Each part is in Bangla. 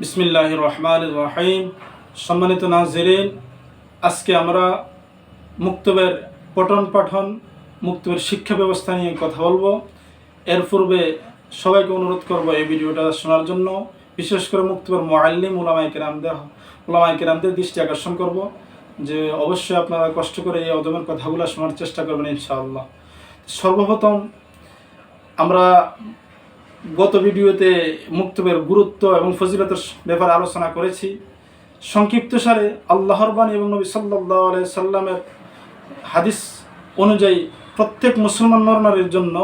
বিসমিল্লাহ রহমান রাহিম। সম্মানিত নাজেরিন, আজকে আমরা মুক্তবের পঠন পাঠন, মুক্তবের শিক্ষা ব্যবস্থা নিয়ে কথা বলব। এর পূর্বে সবাইকে অনুরোধ করব এই ভিডিওটা শোনার জন্য। বিশেষ করে মুক্তবের মোয়াল্লিম উলামাই কেরামদের উলামাই কেরামদের দৃষ্টি আকর্ষণ করব, যে অবশ্যই আপনারা কষ্ট করে এই অদমের কথাগুলো শোনার চেষ্টা করবেন ইনশাআল্লাহ। সর্বপ্রথম আমরা গত ভিডিওতে মুক্তবের গুরুত্ব এবং ফজিলতের ব্যাপারে আলোচনা করেছি। সংক্ষিপ্ত সারে আল্লাহর বাণী এবং নবী সাল্লাহ সাল্লামের হাদিস অনুযায়ী প্রত্যেক মুসলমান নরনারীর জন্য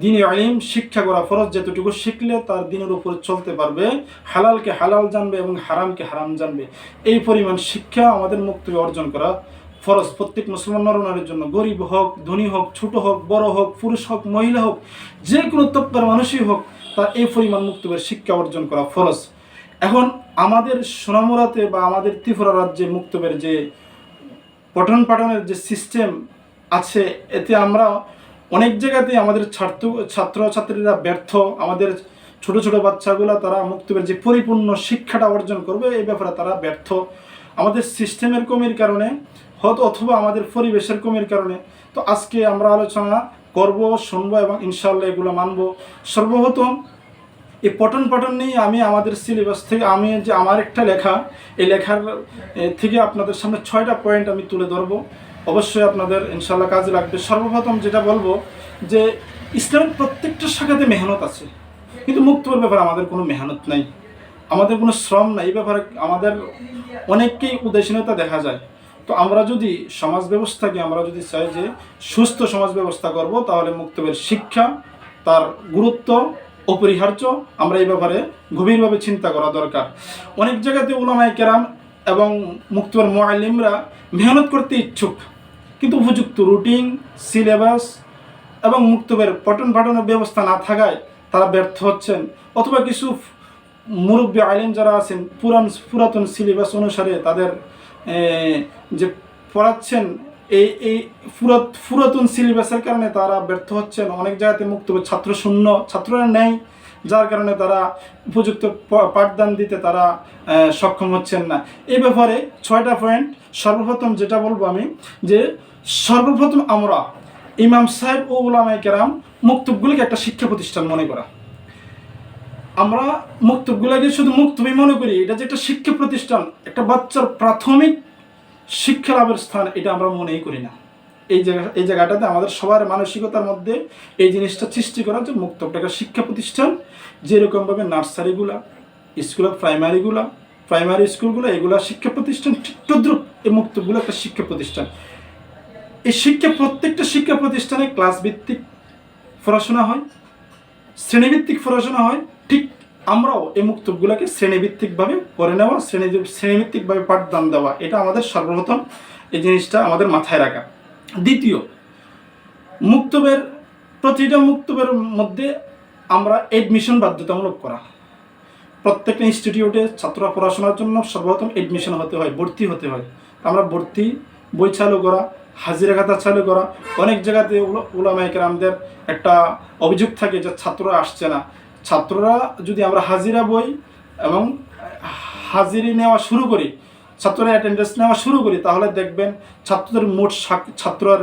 দিনী আলিম শিক্ষা করা ফরজ। যেতটুকু শিখলে তার দিনের উপর চলতে পারবে, হালালকে হালাল জানবে এবং হারামকে হারাম জানবে। এই পরিমাণ শিক্ষা আমাদের মুক্তবে অর্জন করা ফরজ। প্রত্যেক মুসলমান নরনারীর জন্য গরিব হোক, ধনী হোক, ছোট হোক, বড় হোক, পুরুষ হোক, মহিলা হোক, যে কোনো তপ্তার মানুষই হোক তার এই পরিমাণ মুক্তবের শিক্ষা অর্জন করা ফরজ। এখন আমাদের সোনামুরাতে বা আমাদের ত্রিপুরা রাজ্যে মুক্তবের যে পঠন পাঠনের যে সিস্টেম আছে, এতে আমরা অনেক জায়গাতে আমাদের ছাত্র ছাত্রছাত্রীরা ব্যর্থ। আমাদের ছোট ছোট বাচ্চাগুলো তারা মুক্তবের যে পরিপূর্ণ শিক্ষাটা অর্জন করবে, এই ব্যাপারে তারা ব্যর্থ। আমাদের সিস্টেমের কমির কারণে, হয়তো অথবা আমাদের পরিবেশের কমির কারণে, তো আজকে আমরা আলোচনা করব, শুনব এবং ইনশাল্লাহ এগুলো মানবো। সর্বপ্রথম, এই পঠন পাঠন নিয়ে আমি আমাদের সিলেবাস থেকে, আমি যে আমার একটা লেখা, এই লেখার থেকে আপনাদের সামনে ছয়টা পয়েন্ট আমি তুলে ধরবো। অবশ্যই আপনাদের ইনশাল্লাহ কাজে লাগবে। সর্বপ্রথম যেটা বলব, যে ইসলামের প্রত্যেকটা শাখাতে মেহনত আছে। কিন্তু মুক্তর ব্যাপারে আমাদের কোনো মেহনত নাই। আমাদের কোনো শ্রম নাই। এই ব্যাপারে আমাদের অনেককেই উদাসীনতা দেখা যায়। তো আমরা যদি সমাজ ব্যবস্থাকে, আমরা যদি চাই যে সুস্থ সমাজ ব্যবস্থা করব, তাহলে মুক্তবের শিক্ষা, তার গুরুত্ব, অপরিহার্য, আমরা এই ব্যাপারে গভীরভাবে চিন্তা করা দরকার। অনেক জায়গাতে ওলামাই কেরাম এবং মুক্তবের মোয়ালিমরা মেহনত করতে ইচ্ছুক, কিন্তু উপযুক্ত রুটিন, সিলেবাস এবং মুক্তবের পঠন পাঠনের ব্যবস্থা না থাকায় তারা ব্যর্থ হচ্ছেন। অথবা কিছু মুরব্বী আইলেম যারা আছেন, পুরান, পুরাতন সিলেবাস অনুসারে তাদের যে পড়াচ্ছেন, এই এই পুরাত পুরাতন সিলেবাসের কারণে তারা ব্যর্থ হচ্ছেন। অনেক জায়গাতে মুক্ত ছাত্র শূন্য, ছাত্ররা নেই, যার কারণে তারা উপযুক্ত পাঠদান দিতে তারা সক্ষম হচ্ছেন না। এই ব্যাপারে ছয়টা পয়েন্ট। সর্বপ্রথম যেটা বলব আমি, যে সর্বপ্রথম আমরা ইমাম সাহেব ও উলামাই কেরাম মুক্তবগুলিকে একটা শিক্ষা প্রতিষ্ঠান মনে করা। আমরা মুক্তবগুলোকে শুধু মুক্তবই মনে করি, এটা যে একটা শিক্ষা প্রতিষ্ঠান, একটা বাচ্চার প্রাথমিক শিক্ষা লাভের স্থান, এটা আমরা মনেই করি না। এই জায়গা, এই জায়গাটাতে আমাদের সবার মানসিকতার মধ্যে এই জিনিসটা সৃষ্টি করা যে মুক্তবটা শিক্ষা প্রতিষ্ঠান, যেরকমভাবে নার্সারিগুলা, স্কুল অফ প্রাইমারিগুলা, প্রাইমারি স্কুলগুলো, এগুলা শিক্ষা প্রতিষ্ঠান, তদ্রুপ এই মুক্তবগুলো একটা শিক্ষা প্রতিষ্ঠান। এই শিক্ষা, প্রত্যেকটা শিক্ষা প্রতিষ্ঠানে ক্লাস ভিত্তিক পড়াশোনা হয় শ্রেণীভিত্তিক পড়াশোনা হয়, ঠিক আমরাও এই মুক্তবগুলোকে শ্রেণীভিত্তিকভাবে করে নেওয়া শ্রেণি শ্রেণীভিত্তিকভাবে পাঠদান দেওয়া, এটা আমাদের সর্বপ্রথম এই জিনিসটা আমাদের মাথায় রাখা। দ্বিতীয় মুক্তবের প্রতিটা মুক্তবের মধ্যে আমরা এডমিশন বাধ্যতামূলক করা। প্রত্যেকটা ইনস্টিটিউটে ছাত্ররা পড়াশোনার জন্য সর্বপ্রথম এডমিশন হতে হয়, ভর্তি হতে হয়। আমরা ভর্তি, বই চালু করা হাজিরা খাতা চালু করা। অনেক জায়গাতে উলামাইকের আমাদের একটা অভিযোগ থাকে যে ছাত্ররা আসছে না। ছাত্ররা যদি আমরা হাজিরা বই এবং হাজিরি নেওয়া শুরু করি ছাত্ররা অ্যাটেন্ডেন্স নেওয়া শুরু করি, তাহলে দেখবেন ছাত্রদের মোট ছাত্রর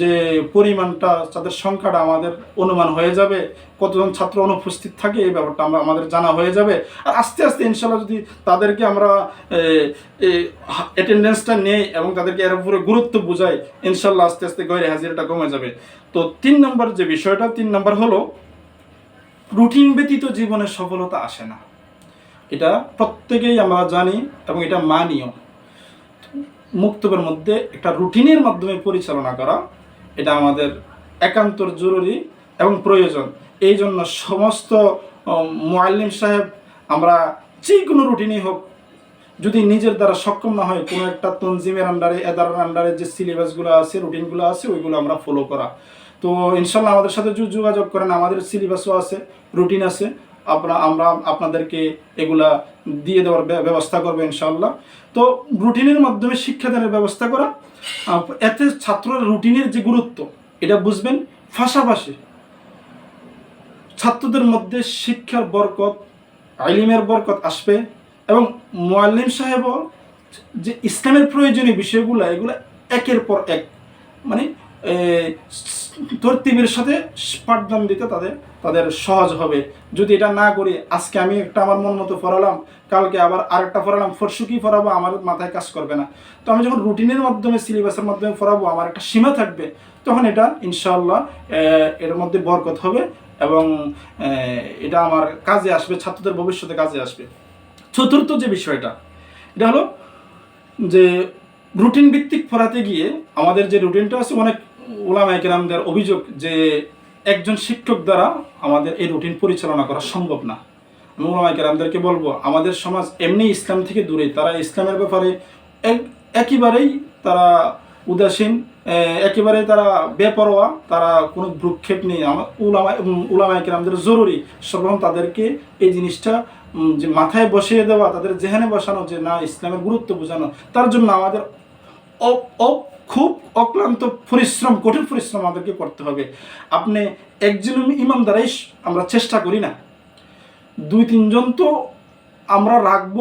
যে পরিমাণটা, তাদের সংখ্যাটা আমাদের অনুমান হয়ে যাবে, কতজন ছাত্র অনুপস্থিত থাকে, এই ব্যাপারটা আমরা, আমাদের জানা হয়ে যাবে। আর আস্তে আস্তে ইনশাল্লাহ যদি তাদেরকে আমরা অ্যাটেন্ডেন্সটা নেই এবং তাদেরকে এর উপরে গুরুত্ব বুঝাই, ইনশাল্লাহ আস্তে আস্তে গয়রে হাজিরাটা কমে যাবে। তো তিন নম্বর যে বিষয়টা, তিন নম্বর হলো রুটিন ব্যতীত জীবনে সফলতা আসে না। এটা প্রত্যেকেই আমরা জানি এবং এটা মানিও। মুক্তবের মধ্যে একটা রুটিনের মাধ্যমে পরিচালনা করা, এটা আমাদের একান্তর জরুরি এবং প্রয়োজন। এই জন্য সমস্ত মোয়াল্লিম সাহেব, আমরা যে কোনো রুটিনই হোক, যদি নিজের দ্বারা সক্ষম না হয়, কোনো একটা তনজিমের আন্ডারে, এদারের আন্ডারে যে সিলেবাসগুলো আছে, রুটিনগুলো আছে, ওইগুলো আমরা ফলো করা। তো ইনশাল্লাহ আমাদের সাথে যোগাযোগ করেন, আমাদের সিলেবাসও আছে, রুটিন আছে। আপনারা আমরা আপনাদেরকে এগুলা দিয়ে দেওয়ার ব্যবস্থা করব ইনশাল্লাহ তো রুটিনের মাধ্যমে শিক্ষাদানের ব্যবস্থা করা এতে ছাত্রের রুটিনের যে গুরুত্ব, এটা বুঝবেন, পাশাপাশি ছাত্রদের মধ্যে শিক্ষার বরকত, আইলিমের বরকত আসবে এবং মোয়াল্লিম সাহেবও যে ইসলামের প্রয়োজনীয় বিষয়গুলো, এগুলো একের পর এক মানে তরতিবের সাথে পাঠদান দিতে তাদের তাদের সহজ হবে। যদি এটা না করি, আজকে আমি একটা আমার মন মতো ফরালাম, কালকে আবার আরেকটা পড়ালাম পরশু কি ফরাবো? আমার মাথায় কাজ করবে না। তো আমি যখন রুটিনের মাধ্যমে সিলেবাসের মাধ্যমে ফরাবো, আমার একটা সীমা থাকবে, তখন এটা ইনশাল্লাহ এর মধ্যে বরকত হবে এবং এটা আমার কাজে আসবে, ছাত্রদের ভবিষ্যতে কাজে আসবে। চতুর্থ যে বিষয়টা, এটা হলো যে রুটিন ভিত্তিক পড়াতে গিয়ে আমাদের যে রুটিনটা আছে, অনেক ওলামায় কেরামদের অভিযোগ যে একজন শিক্ষক দ্বারা আমাদের এই রুটিন পরিচালনা করা সম্ভব না। আমি বলব, আমাদের সমাজ এমনি ইসলাম থেকে দূরে। তারা ইসলামের ব্যাপারে এক- একেবারেই তারা উদাসীন একেবারে তারা বেপরোয়া, তারা কোনো ভ্রুক্ষেপ নেই। আমার উলামায় উলামায় কেরামদের জরুরি। সর্বপ্রথম তাদেরকে এই জিনিসটা যে মাথায় বসিয়ে দেওয়া, তাদের জেহানে বসানো, যে না, ইসলামের গুরুত্ব বোঝানো, তার জন্য আমাদের খুব অক্লান্ত পরিশ্রম, কঠিন পরিশ্রম আমাদেরকে করতে হবে। আপনি একজন ইমাম দ্বারাই আমরা চেষ্টা করি না। দুই, তিনজন তো আমরা রাখব।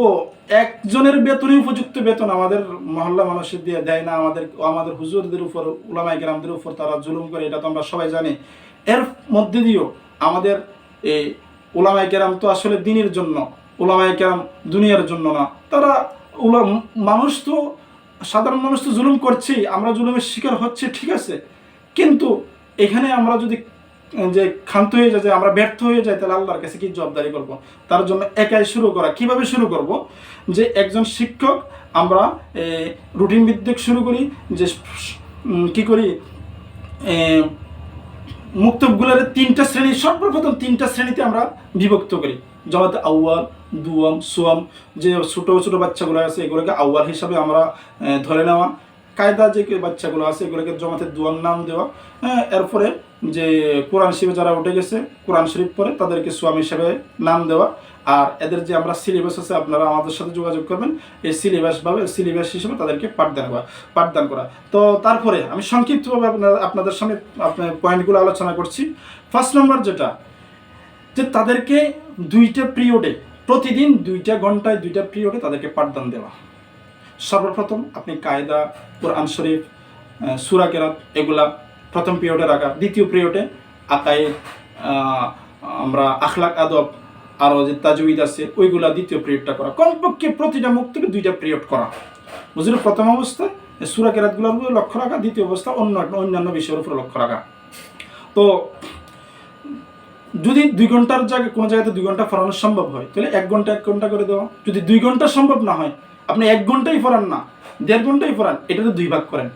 একজনের বেতনই উপযুক্ত বেতন আমাদের মহল্লা মানুষের দিয়ে দেয় না। আমাদের আমাদের হুজুরদের উপর উলামাই গ্রামদের উপর তারা জুলুম করে, এটা তো আমরা সবাই জানি। এর মধ্যে দিয়েও আমাদের এই ওলামাই কেরাম তো আসলে দিনের জন্য ওলামাই কেরাম দুনিয়ার জন্য না। তারা ওলা মানুষ তো সাধারণ মানুষ তো জুলুম করছি আমরা জুলুমের শিকার হচ্ছে, ঠিক আছে। কিন্তু এখানে আমরা যদি যে ক্ষান্ত হয়ে যায়, যে আমরা ব্যর্থ হয়ে যাই, তাহলে আল্লাহর কাছে কি জবাবদারি করব? তার জন্য একাই শুরু করা। কীভাবে শুরু করব? যে একজন শিক্ষক, আমরা রুটিন ভিত্তিক শুরু করি, যে কি করি মুক্তবগুলোর তিনটা শ্রেণি, সর্বপ্রথম তিনটা শ্রেণীতে আমরা বিভক্ত করি। জমাতে আউয়াল দুয়াম, সোয়াম, যে ছোটো ছোটো বাচ্চাগুলো আছে, এগুলোকে আউয়াল হিসাবে আমরা ধরে নেওয়া। কায়দা যে বাচ্চাগুলো আছে, এগুলোকে জমাতে দুয়াম নাম দেওয়া। হ্যাঁ এরপরে যে কোরআন শরীফে যারা উঠে গেছে, কোরআন শরীফ পরে তাদেরকে সোয়াম হিসাবে নাম দেওয়া। আর এদের যে আমরা সিলেবাস আছে, আপনারা আমাদের সাথে যোগাযোগ করবেন। এই সিলেবাস ভাবে সিলেবাস হিসেবে তাদেরকে পাঠদান করা পাঠদান করা। তো তারপরে আমি সংক্ষিপ্তভাবে আপনার, আপনাদের সামনে, আপনার পয়েন্টগুলো আলোচনা করছি। ফার্স্ট নম্বর যেটা, যে তাদেরকে দুইটা পিরিয়ডে প্রতিদিন দুইটা ঘন্টায় দুইটা পিরিয়ডে তাদেরকে পাঠদান দেওয়া। সর্বপ্রথম আপনি কায়দা কোরআন শরীফ সুরা কেরাত এগুলা প্রথম পিরিয়ডে রাখা। দ্বিতীয় পিরিয়ডে আহ, আমরা আখলাক আদব আরও যে তাজুইদ আছে ওইগুলা দ্বিতীয় পিরিয়ডটা করা। কমপক্ষে প্রতিটা মুক্তিকে দুইটা পিরিয়ড করা। বুঝলি প্রথম অবস্থায় সুরা কেরাতগুলোর উপরে লক্ষ্য রাখা দ্বিতীয় অবস্থা অন্য অন্যান্য বিষয়ের উপরে লক্ষ্য রাখা। তো যদি দুই ঘণ্টার জায়গায় কোনো জায়গাতে দুই ঘণ্টা পড়ানো সম্ভব হয়, তাহলে এক ঘণ্টা এক ঘণ্টা করে দেওয়া যদি দুই ঘণ্টা সম্ভব না হয়, আপনি এক ঘন্টাই পড়ান না, দেড় ঘন্টাই পড়ান এটাতে দুই ভাগ করেন।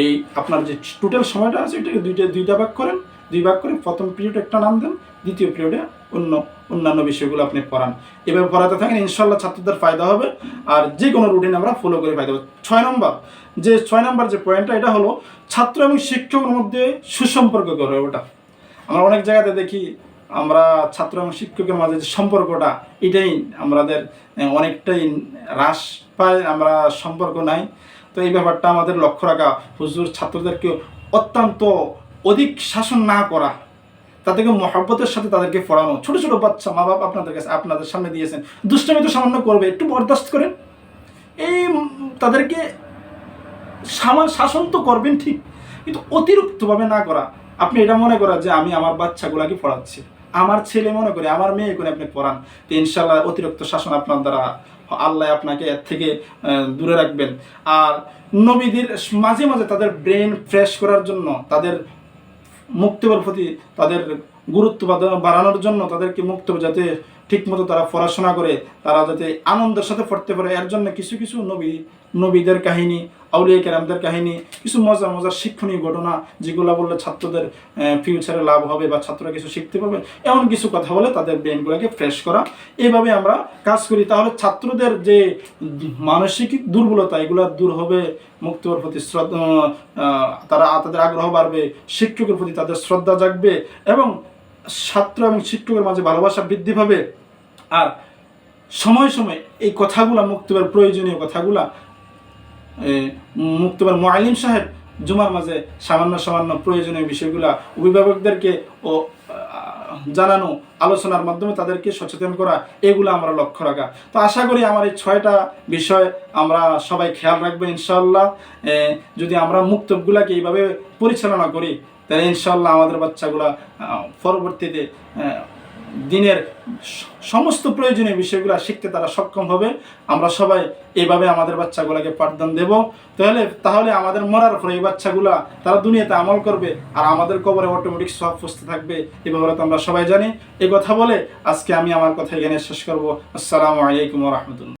এই আপনার যে টোটাল সময়টা আছে, এটাকে দুইটা দুইটা ভাগ করেন, দুই ভাগ করে প্রথম পিরিয়ড একটা নাম দেন, দ্বিতীয় পিরিয়ডে অন্য, অন্যান্য বিষয়গুলো আপনি পড়ান। এভাবে পড়াতে থাকেন ইনশাল্লাহ ছাত্রদের ফায়দা হবে, আর যে কোনো রুটিন আমরা ফলো করে ফায়দা হবে। ছয় নম্বর, যে ছয় নম্বর যে পয়েন্টটা এটা হলো ছাত্র এবং শিক্ষকের মধ্যে সুসম্পর্ক গড়ে ওটা আমরা অনেক জায়গাতে দেখি আমরা ছাত্র এবং শিক্ষকের মাঝে যে সম্পর্কটা, এটাই আমাদের অনেকটাই হ্রাস পায়, আমরা সম্পর্ক নাই। তো এই ব্যাপারটা আমাদের লক্ষ্য রাখা। হুজুর ছাত্রদেরকে অত্যন্ত অধিক শাসন না করা, তাদেরকে মহব্বতের সাথে তাদেরকে পড়ানো। ছোট ছোট বাচ্চা মা বাপ আপনাদের কাছে, আপনাদের সামনে দিয়েছেন দুষ্টামি তো সামান্য করবে, একটু বরদাস্ত করেন। এই তাদেরকে সামান, শাসন তো করবেন ঠিক, কিন্তু অতিরিক্তভাবে না করা। আপনি এটা মনে করা যে আমি আমার বাচ্চাগুলাকে পড়াচ্ছি। আমার ছেলে মনে করে, আমার মেয়ে করে আপনি পড়ান, তো ইনশাল্লাহ অতিরিক্ত শাসন আপনার দ্বারা আল্লাহ আপনাকে এর থেকে দূরে রাখবেন। আর নবীদের মাঝে মাঝে তাদের ব্রেন ফ্রেশ করার জন্য, তাদের মুক্তিবার প্রতি তাদের গুরুত্ব বাড়া- বাড়ানোর জন্য তাদেরকে মুক্ত যাতে ঠিকমতো তারা পড়াশোনা করে, তারা যাতে আনন্দের সাথে পড়তে পারে, এর জন্য কিছু কিছু নবী, নবীদের কাহিনী, আউলিয়া কেরামদের কাহিনী, কিছু মজার মজার শিক্ষণীয় ঘটনা যেগুলো বললে ছাত্রদের ফিউচারে লাভ হবে বা ছাত্ররা কিছু শিখতে পারবে, এমন কিছু কথা বলে তাদের ব্রেনগুলোকে ফ্রেশ করা। এইভাবে আমরা কাজ করি। তাহলে ছাত্রদের যে মানসিক দুর্বলতা, এগুলো দূর হবে, মুক্তর প্রতি শ্রদ্ধা তারা তাদের আগ্রহ বাড়বে, শিক্ষকের প্রতি তাদের শ্রদ্ধা জাগবে এবং ছাত্র এবং শিক্ষকের মাঝে ভালোবাসা বৃদ্ধি পাবে। আর সময় সময় এই কথাগুলা মুক্তবের প্রয়োজনীয় কথাগুলা মুক্তবের মোয়ালিম সাহেব জুমার মাঝে সামান্য সামান্য প্রয়োজনীয় বিষয়গুলা অভিভাবকদেরকে ও জানানো, আলোচনার মাধ্যমে তাদেরকে সচেতন করা, এগুলো আমরা লক্ষ্য রাখা। তো আশা করি আমার এই ছয়টা বিষয় আমরা সবাই খেয়াল রাখবেন ইনশাল্লাহ যদি আমরা মুক্তবগুলাকে এইভাবে পরিচালনা করি তাহলে ইনশাল্লাহ আমাদের বাচ্চাগুলা পরবর্তীতে দিনের সমস্ত প্রয়োজনীয় বিষয়গুলো শিখতে তারা সক্ষম হবে। আমরা সবাই এইভাবে আমাদের বাচ্চাগুলোকে পাঠদান দেব। তাহলে তাহলে আমাদের মরার পরে এই বাচ্চাগুলা তারা দুনিয়াতে আমল করবে আর আমাদের কবরে অটোমেটিক সব পুষতে থাকবে। এই ব্যাপারে তো আমরা সবাই জানি। এই কথা বলে আজকে আমি আমার কথা এখানে শেষ করব। আসসালামু আলাইকুম রহমতুল্লাহ।